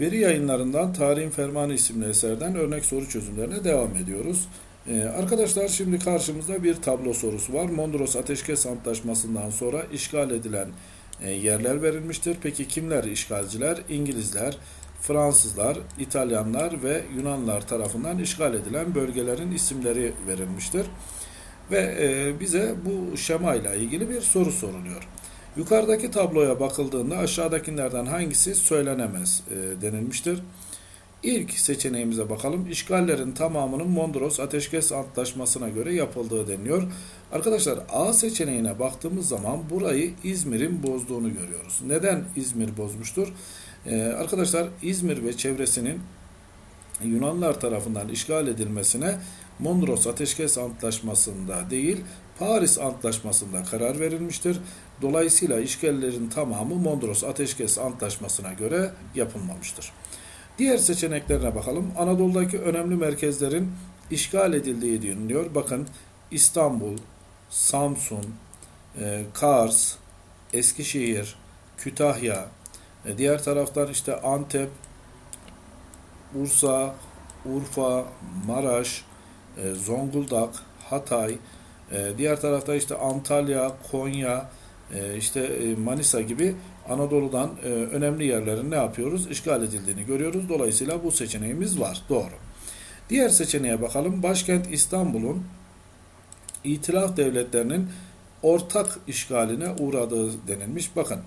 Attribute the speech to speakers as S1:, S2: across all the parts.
S1: Veri yayınlarından Tarihin Fermanı isimli eserden örnek soru çözümlerine devam ediyoruz. Ee, arkadaşlar şimdi karşımızda bir tablo sorusu var. Mondros Ateşkes Antlaşması'ndan sonra işgal edilen e, yerler verilmiştir. Peki kimler işgalciler? İngilizler, Fransızlar, İtalyanlar ve Yunanlar tarafından işgal edilen bölgelerin isimleri verilmiştir. Ve e, bize bu şema ile ilgili bir soru soruluyor. Yukarıdaki tabloya bakıldığında aşağıdakilerden hangisi söylenemez e, denilmiştir. İlk seçeneğimize bakalım. İşgallerin tamamının Mondros Ateşkes Antlaşması'na göre yapıldığı deniliyor. Arkadaşlar A seçeneğine baktığımız zaman burayı İzmir'in bozduğunu görüyoruz. Neden İzmir bozmuştur? Ee, arkadaşlar İzmir ve çevresinin Yunanlar tarafından işgal edilmesine Mondros Ateşkes Antlaşması'nda değil Paris Antlaşması'nda karar verilmiştir. Dolayısıyla işgallerin tamamı Mondros Ateşkes Antlaşması'na göre yapılmamıştır. Diğer seçeneklerine bakalım. Anadolu'daki önemli merkezlerin işgal edildiği deniliyor. Bakın İstanbul, Samsun, e, Kars, Eskişehir, Kütahya, e, diğer taraftan işte Antep, Bursa, Urfa, Maraş, e, Zonguldak, Hatay, e, diğer tarafta işte Antalya, Konya, e, işte e, Manisa gibi Anadolu'dan e, önemli yerlerin ne yapıyoruz? İşgal edildiğini görüyoruz. Dolayısıyla bu seçeneğimiz var. Doğru. Diğer seçeneğe bakalım. Başkent İstanbul'un İtilaf devletlerinin ortak işgaline uğradığı denilmiş. Bakın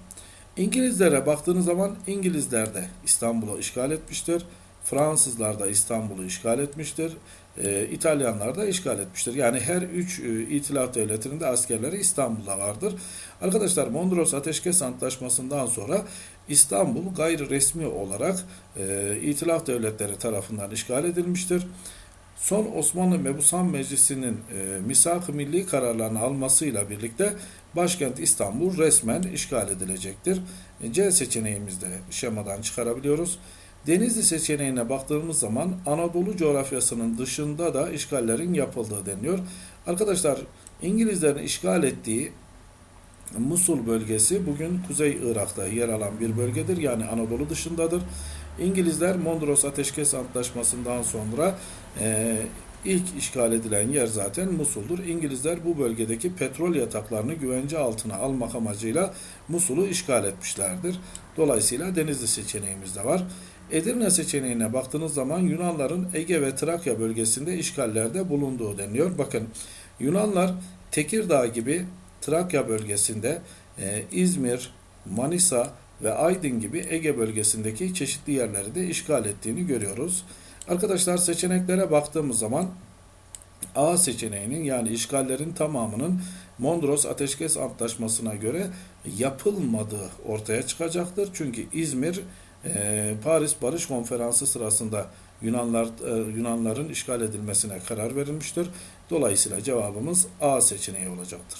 S1: İngilizlere baktığınız zaman İngilizler de İstanbul'u işgal etmiştir. Fransızlar da İstanbul'u işgal etmiştir. E, İtalyanlar da işgal etmiştir. Yani her üç e, itilaf devletinin de askerleri İstanbul'da vardır. Arkadaşlar Mondros Ateşkes Antlaşması'ndan sonra İstanbul gayri resmi olarak e, itilaf devletleri tarafından işgal edilmiştir. Son Osmanlı Mebusan Meclisi'nin e, misak-ı milli kararlarını almasıyla birlikte başkent İstanbul resmen işgal edilecektir. E, C seçeneğimizde şemadan çıkarabiliyoruz. Denizli seçeneğine baktığımız zaman Anadolu coğrafyasının dışında da işgallerin yapıldığı deniliyor. Arkadaşlar İngilizlerin işgal ettiği Musul bölgesi bugün Kuzey Irak'ta yer alan bir bölgedir. Yani Anadolu dışındadır. İngilizler Mondros Ateşkes Antlaşması'ndan sonra e, ilk işgal edilen yer zaten Musul'dur. İngilizler bu bölgedeki petrol yataklarını güvence altına almak amacıyla Musul'u işgal etmişlerdir. Dolayısıyla Denizli seçeneğimiz de var. Edirne seçeneğine baktığınız zaman Yunanların Ege ve Trakya bölgesinde işgallerde bulunduğu deniliyor. Bakın Yunanlar Tekirdağ gibi Trakya bölgesinde e, İzmir, Manisa ve Aydın gibi Ege bölgesindeki çeşitli yerleri de işgal ettiğini görüyoruz. Arkadaşlar seçeneklere baktığımız zaman A seçeneğinin yani işgallerin tamamının Mondros Ateşkes Antlaşması'na göre yapılmadığı ortaya çıkacaktır. Çünkü İzmir e, Paris Barış Konferansı sırasında Yunanlar e, Yunanların işgal edilmesine karar verilmiştir. Dolayısıyla cevabımız A seçeneği olacaktır.